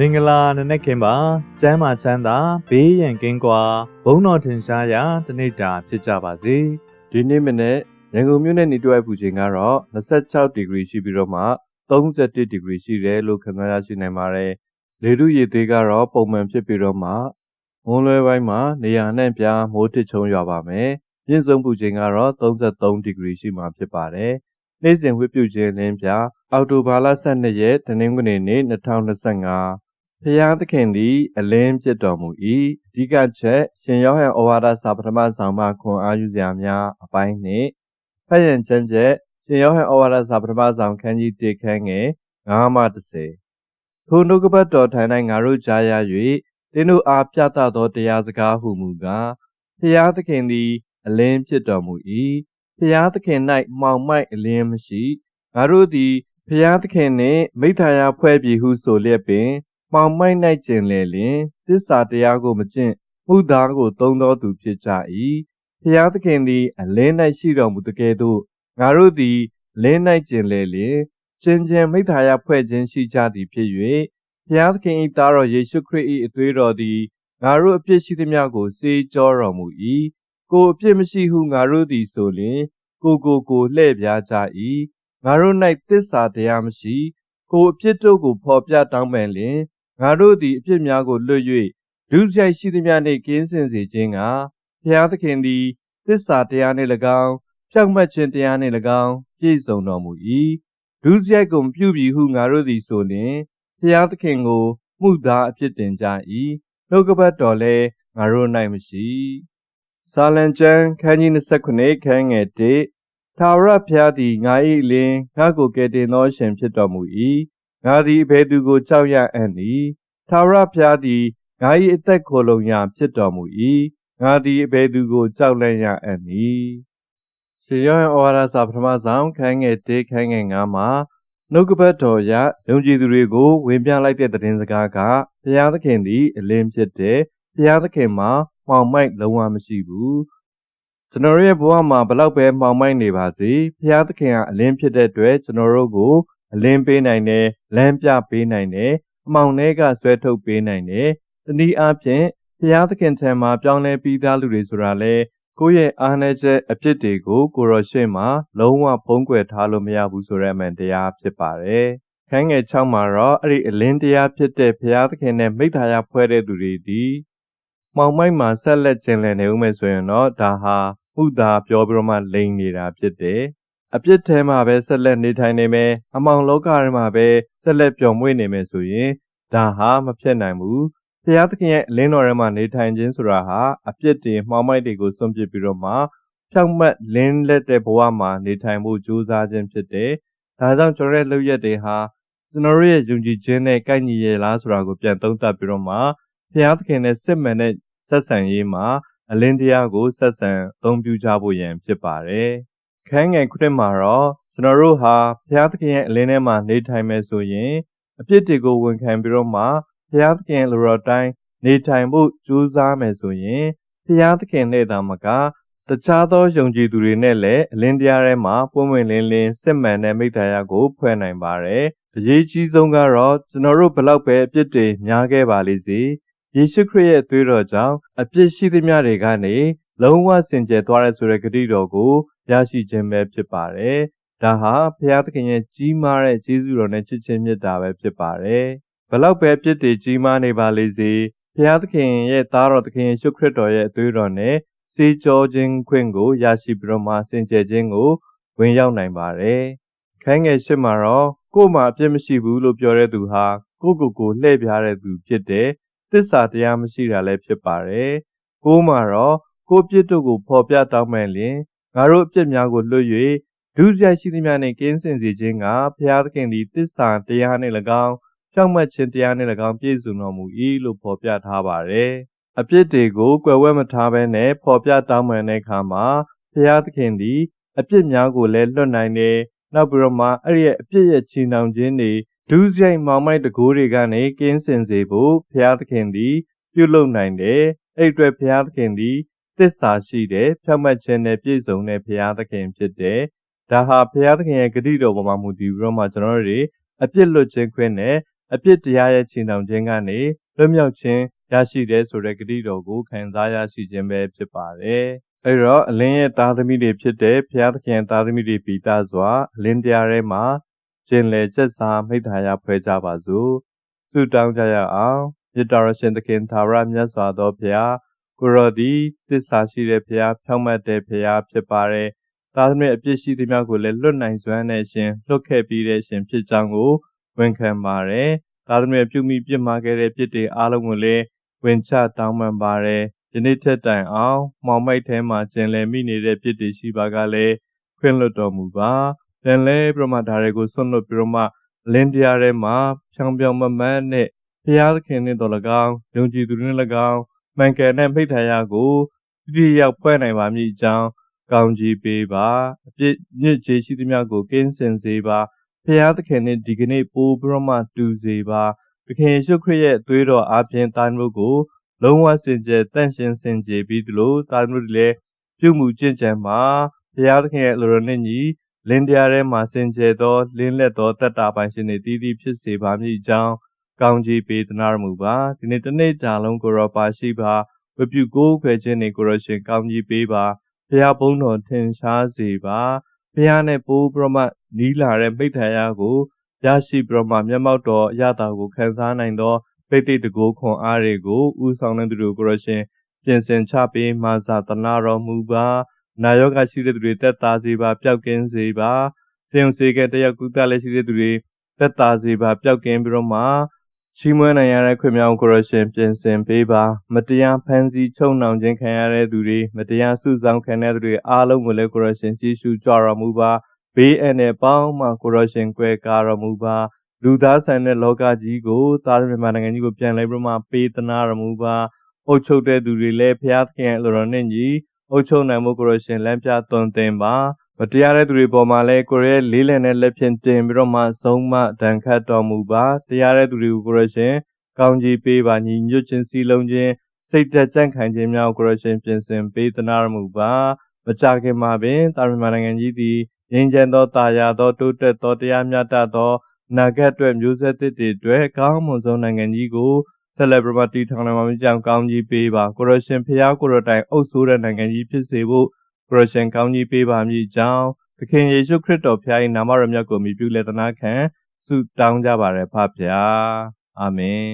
မင်္ဂလာနနက်ခင်းပါကျမ်းမာချမ်းသာဘေးရန်ကင်းကွာဘုံတော်ထင်ရှားရာတနေ့တာဖြစ်ကြပါစေဒီနေ့မနေ့ရန်ကုန်မြို့နယ်နေတွဲပူချိန်ကတော့26ဒီဂရီရှိပြီးတော့မှ31ဒီဂရီရှိတယ်လို့ခန့်မှန်းရရှိနိုင်ပါတယ်။လေထုရည်သေးကတော့ပုံမှန်ဖြစ်ပြီးတော့မှမွန်းလွဲပိုင်းမှာနေရာနဲ့ပြားမိုးထစ်ချုံရွာပါမယ်။ပြင်းစုံပူချိန်ကတော့33ဒီဂရီရှိမှဖြစ်ပါတယ်။နေ့စဉ်ဝိပုခြင်းလင်းပြအောက်တိုဘာလ12ရက်တနင်္ဂနွေနေ့2025 ဖျားသခင်သည် အလင်းဖြစ်တော်မူ၏အဓိကချက်ရှင်ယောဟန်ဩဝါဒစာပထမဆောင်မှခွန်အားယူစရာများအပိုင်းနှင့်ဖတ်ရန်ချမ်းချက်ရှင်ယောဟန်ဩဝါဒစာပထမဆောင်ခန်းကြီး1ခန်းငယ်9မှ10ထိုနှုတ်ကပတ်တော်ထိုင်၌ငါတို့ကြားရ၍တင်းတို့အားပြသသောတရားစကားဟုမူကားဖျားသခင်သည် အလင်းဖြစ်တော်မူ၏ဖျားသခင်၌မှောင်မိုက်အလင်းမရှိငါတို့သည်ဖျားသခင်နှင့်မိထာယဖွဲ့ပြီဟုဆိုလျက်ပင် မှောင်မိုက်၌ကျင်လေလျင်တစ္ဆာတရားကိုမကျင့်မှုသားကိုသုံးသောသူဖြစ်ကြ၏ဖျားသခင်သည်အလင်း၌ရှိတော်မူတကယ်သို့ငါတို့သည်လင်း၌ကျင်လေလျင်ချင်းချင်းမိထာယဖွဲ့ခြင်းရှိကြသည်ဖြစ်၍ဖျားသခင်၏သားတော်ယေရှုခရစ်၏အသွေးတော်သည်ငါတို့အပြစ်ရှိသမျှကိုစေကြောတော်မူ၏ကိုအပြစ်မရှိဟုငါတို့သည်ဆိုလျင်ကိုကိုကိုလှည့်ပြားကြ၏ငါတို့၌တစ္ဆာတရားမရှိ ကိုအပြစ်တို့ကိုဖော်ပြတောင်းပန်လျင် ငါတို့သည်အပြစ်များကိုလွတ်၍ဒုစရိုက်ရှိသမျှနှင့်ကင်းစင်စေခြင်းကဘုရားသခင်သည်တစ္ဆာတရားနှင့်၎င်းဖြောင့်မတ်ခြင်းတရားနှင့်၎င်းပြည့်စုံတော်မူ၏ဒုစရိုက်ကိုမပြုပြီဟုငါတို့သည်ဆိုလျှင်ဘုရားသခင်ကိုမှုသားအဖြစ်တင်ကြ၏နှုတ်ကပတ်တော်လည်းငါတို့၌မရှိစာလံကျမ်းခန်းကြီး29ခန်းငယ်1ထာဝရဘုရားသည်ငါ၏လင်ငါကိုကယ်တင်သောရှင်ဖြစ်တော်မူ၏ ငါသည်ဘယ်သူကိုကြောက်ရအံ့သည်ထာဝရဘုရားသည်ငါ၏အသက်ခိုလုံရာဖြစ်တော်မူ၏ငါသည်ဘယ်သူကိုကြောက်လန့်ရအံ့သည်ရှေယောဟန်ဩဝါဒစာပထမဆောင်ခန်းငယ်1ခန်းငယ်9မှာနှုတ်ကပတ်တော်ရယုံကြည်သူတွေကိုဝင်ပြလိုက်တဲ့သတင်းစကားကဘုရားသခင်သည်အလင်းဖြစ်တယ်ဘုရားသခင်မှာမှောင်မိုက်လုံးဝမရှိဘူးကျွန်တော်ရဲ့ဘဝမှာဘလောက်ပဲမှောင်မိုက်နေပါစေဘုရားသခင်ကအလင်းဖြစ်တဲ့အတွက်ကျွန်တော်တို့ကို အလင်းပေးနိုင်တယ်လမ်းပြပေးနိုင်တယ်အမောင်ထဲကဆွဲထုတ်ပေးနိုင်တယ်တနည်းအားဖြင့်ဘုရားသခင်ထံမှာပြောင်းလဲပြီးသားလူတွေဆိုတာလဲကိုယ့်ရဲ့အားနည်းချက်အဖြစ်တွေကိုကိုရောရှေ့မှာလုံးဝဖုံးကွယ်ထားလို့မရဘူးဆိုတဲ့အမှန်တရားဖြစ်ပါတယ်ခန်းငယ်6မှာတော့အဲ့ဒီအလင်းတရားဖြစ်တဲ့ဘုရားသခင်နဲ့မိသားရဖွဲ့တဲ့သူတွေဒီမှောင်မိုက်မှာဆက်လက်ကျင်လည်နေဦးမယ်ဆိုရင်တော့ဒါဟာဥဒါပြောပြီးတော့မှလိန်နေတာဖြစ်တယ် အပြစ်ထဲမှာပဲဆက်လက်နေထိုင်နေမယ်အမောင်လောကထဲမှာပဲဆက်လက်ပျော်မွေ့နေမယ်ဆိုရင်ဒါဟာမဖြစ်နိုင်ဘူးဘုရားသခင်ရဲ့အလင်းတော်ထဲမှာနေထိုင်ခြင်းဆိုတာဟာအပြစ်တွေမှောင်မိုက်တွေကိုစွန့်ပစ်ပြီးတော့မှဖြောင့်မတ်လင်းလက်တဲ့ဘဝမှာနေထိုင်ဖို့ကြိုးစားခြင်းဖြစ်တယ်ဒါကြောင့်ကျွန်တော်ရဲ့လုပ်ရက်တွေဟာကျွန်တော်ရဲ့ယုံကြည်ခြင်းနဲ့ကိုက်ညီရဲ့လားဆိုတာကိုပြန်သုံးသပ်ပြီးတော့မှဘုရားသခင်နဲ့စစ်မှန်တဲ့ဆက်ဆံရေးမှာအလင်းတရားကိုဆက်ဆံအသုံးပြုကြဖို့ရန်ဖြစ်ပါတယ် ခန်းငယ်ခုနှစ်မှာတော့ကျွန်တော်တို့ဟာဘုရားသခင်ရဲ့အလင်းထဲမှာနေထိုင်မယ်ဆိုရင်အပြစ်တွေကိုဝန်ခံပြီးတော့မှဘုရားသခင်လိုတော်တိုင်းနေထိုင်ဖို့ကြိုးစားမယ်ဆိုရင်ဘုရားသခင်နဲ့သာမကတခြားသောယုံကြည်သူတွေနဲ့လည်းအလင်းတရားထဲမှာပွင့်ပွင့်လင်းလင်းစစ်မှန်တဲ့မိတ္တရာကိုဖွဲ့နိုင်ပါတယ်။အရေးကြီးဆုံးကတော့ကျွန်တော်တို့ဘလောက်ပဲအပြစ်တွေများခဲ့ပါလိမ့်စေ။ယေရှုခရစ်ရဲ့သွေးတော်ကြောင့်အပြစ်ရှိသမျှတွေကနေလုံးဝစင်ကြယ်သွားတဲ့ဆိုတဲ့ဂရုတော်ကို ရရှိခြင်းပဲဖြစ်ပါတယ်။ဒါဟာဘုရားသခင်ရဲ့ကြီးမားတဲ့ကျေးဇူးတော်နဲ့ချစ်ခြင်းမြတ်တာပဲဖြစ်ပါတယ်။ဘလောက်ပဲပြစ်တွေကြီးမားနေပါလေစေဘုရားသခင်ရဲ့သားတော်သခင်ယေရှုခရစ်တော်ရဲ့အသွေးတော်နဲ့စေကြောခြင်းခွင့်ကိုရရှိပြီးတော့မှစင်ကြယ်ခြင်းကိုဝင်ရောက်နိုင်ပါတယ်။ခိုင်းငယ်ရှစ်မှာတော့ကို့မှာအပြစ်မရှိဘူးလို့ပြောတဲ့သူဟာကိုယ့်ကိုယ်ကိုလှည့်ပြားတဲ့သူဖြစ်တဲ့သစ္စာတရားမရှိတာလည်းဖြစ်ပါတယ်။ကို့မှာတော့ကိုယ့်ပြစ်တို့ကိုဖော်ပြတောင်းပန်လျင် ငါတို့အပြစ်များကိုလွတ်၍ဒုစရိုက်ရှိသမျှနှင့်ကင်းစင်စေခြင်းကဘုရားသခင်သည်တစ္ဆာတရားနှင့်၎င်းဖြောင့်မတ်ခြင်းတရားနှင့်၎င်းပြည့်စုံတော်မူ၏လို့ဖော်ပြထားပါတယ်။အပြစ်တွေကိုကွယ်ဝဲမထားဘဲနဲ့ဖော်ပြတောင်းပန်တဲ့အခါမှာဘုရားသခင်သည်အပြစ်များကိုလည်းလွတ်နိုင်တယ်။နောက်ပြီးတော့မှအဲ့ဒီရဲ့အပြစ်ရဲ့ချီနှောင်ခြင်းတွေဒုစရိုက်မောင်မိုက်တကိုးတွေကနေကင်းစင်စေဖို့ဘုရားသခင်သည် ပြုလုပ်နိုင်တယ်။အဲ့အတွက်ဘုရားသခင်သည် သစ္စာရှိတဲ့ဖြောင့်မတ်ခြင်းနဲ့ပြည့်စုံတဲ့ဘုရားသခင်ဖြစ်တယ်။ဒါဟာဘုရားသခင်ရဲ့ဂတိတော်ပေါ်မှာမူတည်ပြီးတော့မှကျွန်တော်တို့တွေအပြစ်လွတ်ခြင်းခွင့်နဲ့အပြစ်တရားရဲ့ချိန်တောင်ခြင်းကနေလွတ်မြောက်ခြင်းရရှိတဲ့ဆိုတဲ့ဂတိတော်ကိုခံစားရရှိခြင်းပဲဖြစ်ပါတယ်။အဲတော့အလင်းရဲ့သားသမီးတွေဖြစ်တဲ့ဘုရားသခင်သားသမီးတွေပိသားစွာအလင်းတရားထဲမှာကျင်လေချက်စာမိတ္တာရဖွဲ့ကြပါစို့။ဆုတောင်းကြရအောင်။မြတ်တော်ရှင်သခင်သာရမြတ်စွာသောဘုရား ကိုရောဒီသစ္စာရှိတဲ့ဘုရားဖြောင့်မတ်တဲ့ဘုရားဖြစ်ပါတယ်။သားသမီးအပြစ်ရှိသမျှကိုလည်းလွတ်နိုင်စွမ်းတဲ့ရှင်လွတ်ခဲ့ပြီးတဲ့ရှင်ဖြစ်ကြောင်းကိုဝန်ခံပါတယ်။သားသမီးပြုမိပြစ်မှားခဲ့တဲ့ပြစ်တွေအားလုံးကိုလည်းဝင်ချတောင်းပန်ပါတယ်။ယနေ့ထက်တိုင်အောင်မောင်မိုက်ထဲမှာကျင်လည်မိနေတဲ့ပြစ်တွေရှိပါကလည်းခွင့်လွတ်တော်မူပါ။ပြန်လဲပြမဒါတွေကိုဆွတ်လွတ်ပြီးတော့မှလင်းတရားထဲမှာဖြောင်ပြောင်မမတ်နဲ့ဘုရားသခင်နဲ့တော်၎င်းယုံကြည်သူတွေနဲ့၎င်း မှန်ကန်တဲ့မိထ္ထာယကိုတိတိယောက်ဖွဲ့နိုင်ပါမည်အကြောင်းကောင်းကြီးပေးပါအပြစ်ညစ်ကြေးရှိသမျှကိုကင်းစင်စေပါဖျားသခင်နဲ့ဒီကနေ့ပို့ပြီးတော့မှတူစေပါသခင်ယေရှုခရစ်ရဲ့အသွေးတော်အပြင်တာမှုကို လုံးဝစင်ကြယ်တန့်ရှင်းစင်ကြယ်ပြီးသလိုတာမှုတွေလည်းပြုမှုကျင့်ကြံမှာဖျားသခင်ရဲ့လူတော်နဲ့ညီလင်းတရားထဲမှာစင်ကြယ်သောလင်းလက်သောတတ္တာပိုင်ရှင်တွေတည်တည်ဖြစ်စေပါမည်အကြောင်း ကောင်းကြီးပေးသနာတော်မူပါဒီနေ့တစ်နေ့ကြာလုံးကိုရောပါရှိပါဝပြုကိုးခွဲခြင်းတွေကိုရရှင်ကောင်းကြီးပေးပါဘုရားဘုန်းတော်ထင်ရှားစေပါဘုရားနဲ့ပိုးပြမနီးလာတဲ့မိထရာကိုရရှိပြမမျက်မှောက်တော်အရတာကိုခံစားနိုင်သောပိဋိတကိုခွန်အားတွေကိုဥဆောင်တဲ့သူတို့ကိုရရှင်ပြင်ဆင်ချပေးမှသာတနာတော်မူပါနာယောဂရှိတဲ့သူတွေတက်တာစေပါပျောက်ကင်းစေပါစေုံစေကတယောက်ကုသလည်းရှိတဲ့သူတွေတက်တာစေပါပျောက်ကင်းပြီးတော့မှ ချီးမွမ်းနိုင်ရတဲ့ခွင့်မြောက်ကိုရရှင်ပြင်ဆင်ပေးပါမတရားဖန်ဆီးချုပ်နှောင်ခြင်းခံရတဲ့သူတွေမတရားစုဆောင်ခံရတဲ့သူတွေအားလုံးကိုလည်းကိုရရှင်ကြည်ရှုကြတော်မူပါဘေးအန္တရာယ်ပေါင်းမှကိုရရှင်ကွယ်ကာတော်မူပါလူသားဆန်တဲ့လောကကြီးကိုသားသမီးနိုင်ငံကြီးကိုပြန်လဲပြီးမှပေးသနာတော်မူပါအုပ်ချုပ်တဲ့သူတွေလည်းဖျားသခင်အလိုတော်နဲ့ညီအုပ်ချုပ်နိုင်မှုကိုရရှင်လမ်းပြသွန်သင်ပါ မတရားတဲ့သူတွေပေါ်မှာလည်းကိုရဲလေးလံနဲ့လက်ဖြင့်တင်ပြီးတော့မှဆုံးမတန်ခတ်တော်မူပါတရားတဲ့သူတွေကိုကိုရရှင်ကောင်းကြီးပေးပါညီညွတ်ခြင်းစီလုံးခြင်းစိတ်တက်ကြံ့ခိုင်ခြင်းများကိုရရှင်ပြင်ဆင်ပေးသနာတော်မူပါမကြခင်မှာပင်တာမန်နိုင်ငံကြီးသည်ငြိမ်းချမ်းသောတာယာသောတိုးတက်သောတရားမျှတသောနာဂတ်အတွက်မျိုးဆက်သစ်တွေအတွက်ကောင်းမွန်ဆုံးနိုင်ငံကြီးကိုဆက်လက်ပြမတီထောင်နိုင်မှာကြောင်းကောင်းကြီးပေးပါကိုရရှင်ဖျားကိုရတိုင်အုပ်ဆိုးတဲ့နိုင်ငံကြီးဖြစ်စေဖို့ ခရစ်ယာန်ကောင်းကြီးပေးပါမည်ကြောင်းသခင်ယေရှုခရစ်တော်ဖျား၏နာမတော်မြတ်ကိုမြည်ပြုလက်သနာခံဆုတောင်းကြပါရဖဖျားအာမင်